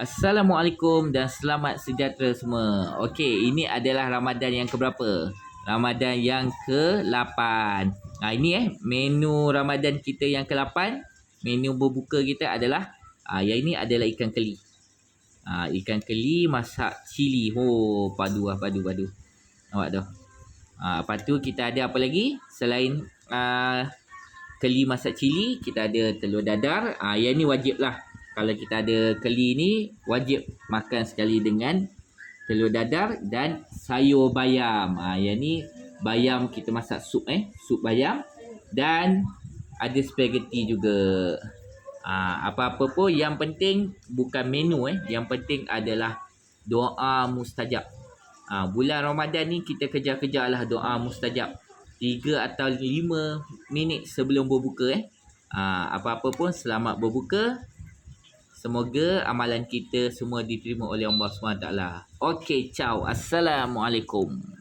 Assalamualaikum dan selamat sejahtera semua. Okey, ini adalah Ramadan yang keberapa? Ramadan yang ke-8. Ha, ini eh menu Ramadan kita yang ke-8. Menu berbuka kita adalah ha, yang ini adalah ikan keli. Ha, ikan keli masak cili. Oh, padu lah, padu, padu. Nampak tu? Ha, lepas tu kita ada apa lagi? Selain uh, keli masak cili, kita ada telur dadar. Ah, yang ni wajib lah kalau kita ada keli ni wajib makan sekali dengan telur dadar dan sayur bayam. Ha, yang ni bayam kita masak sup eh, sup bayam dan ada spaghetti juga. Ha, apa-apa pun yang penting bukan menu eh, yang penting adalah doa mustajab. Ha, bulan Ramadan ni kita kejar-kejarlah doa mustajab. 3 atau 5 minit sebelum berbuka eh. Ha, apa-apa pun selamat berbuka. Semoga amalan kita semua diterima oleh Allah SWT. Okey, ciao. Assalamualaikum.